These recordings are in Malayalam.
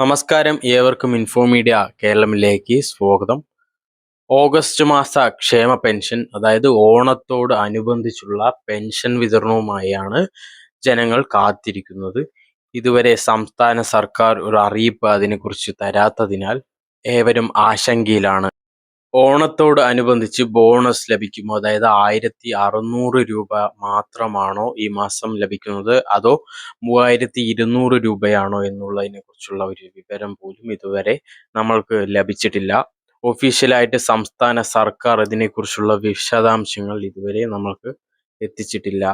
നമസ്കാരം. ഏവർക്കും ഇൻഫോ മീഡിയ കേരളമിലേക്ക് സ്വാഗതം. ഓഗസ്റ്റ് മാസ ക്ഷേമ പെൻഷൻ അതായത് ഓണത്തോട് അനുബന്ധിച്ചുള്ള പെൻഷൻ വിതരണവുമായാണ് ജനങ്ങൾ കാത്തിരിക്കുന്നത്. ഇതുവരെ സംസ്ഥാന സർക്കാർ ഒരു അറിയിപ്പ് അതിനെക്കുറിച്ച് തരാത്തതിനാൽ ഏവരും ആശങ്കയിലാണ്. ഓണത്തോട് അനുബന്ധിച്ച് ബോണസ് ലഭിക്കുമോ? അതായത് ആയിരത്തി അറുന്നൂറ് രൂപ മാത്രമാണോ ഈ മാസം ലഭിക്കുന്നത്? അതോ മൂവായിരത്തി ഇരുന്നൂറ് രൂപയാണോ എന്നുള്ളതിനെ കുറിച്ചുള്ള ഒരു വിവരം പോലും ഇതുവരെ നമ്മൾക്ക് ലഭിച്ചിട്ടില്ല. ഒഫീഷ്യലായിട്ട് സംസ്ഥാന സർക്കാർ ഇതിനെക്കുറിച്ചുള്ള വിശദാംശങ്ങൾ ഇതുവരെ നമ്മൾക്ക് എത്തിച്ചിട്ടില്ല.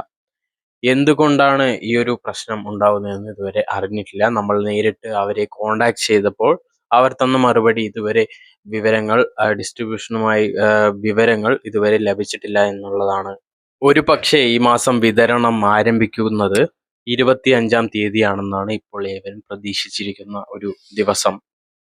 എന്തുകൊണ്ടാണ് ഈ ഒരു പ്രശ്നം ഉണ്ടാകുന്നതെന്ന് ഇതുവരെ അറിഞ്ഞിട്ടില്ല. നമ്മൾ നേരിട്ട് അവരെ കോണ്ടാക്ട് ചെയ്തപ്പോൾ അവർ തന്ന മറുപടി ഇതുവരെ വിവരങ്ങൾ ഡിസ്ട്രിബ്യൂഷനുമായി വിവരങ്ങൾ ഇതുവരെ ലഭിച്ചിട്ടില്ല എന്നുള്ളതാണ്. ഒരു പക്ഷേ ഈ മാസം വിതരണം ആരംഭിക്കുന്നത് ഇരുപത്തി അഞ്ചാം തീയതിയാണെന്നാണ് ഇപ്പോൾ ഏവരും പ്രതീക്ഷിച്ചിരിക്കുന്ന ഒരു ദിവസം.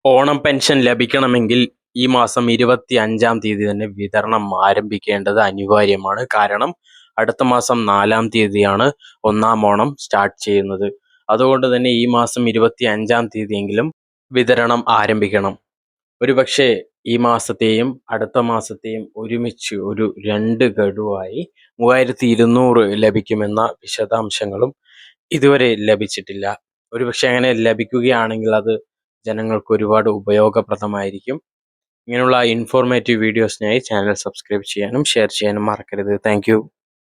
ഓണം പെൻഷൻ ലഭിക്കണമെങ്കിൽ ഈ മാസം ഇരുപത്തി അഞ്ചാം തീയതി തന്നെ വിതരണം ആരംഭിക്കേണ്ടത് അനിവാര്യമാണ്. കാരണം അടുത്ത മാസം നാലാം തീയതിയാണ് ഒന്നാം ഓണം സ്റ്റാർട്ട് ചെയ്യുന്നത്. അതുകൊണ്ട് തന്നെ ഈ മാസം ഇരുപത്തി അഞ്ചാം തീയതിയെങ്കിലും വിതരണം ആരംഭിക്കണം. ഒരുപക്ഷെ ഈ മാസത്തെയും അടുത്ത മാസത്തെയും ഒരുമിച്ച് ഒരു രണ്ട് ഗഡുവായി മൂവായിരത്തി ഇരുന്നൂറ് ലഭിക്കുമെന്ന വിശദാംശങ്ങളും ഇതുവരെ ലഭിച്ചിട്ടില്ല. ഒരുപക്ഷെ അങ്ങനെ ലഭിക്കുകയാണെങ്കിൽ അത് ജനങ്ങൾക്ക് ഒരുപാട് ഉപയോഗപ്രദമായിരിക്കും. ഇങ്ങനെയുള്ള ഇൻഫോർമേറ്റീവ് വീഡിയോസിനായി ചാനൽ സബ്സ്ക്രൈബ് ചെയ്യാനും ഷെയർ ചെയ്യാനും മറക്കരുത്. താങ്ക്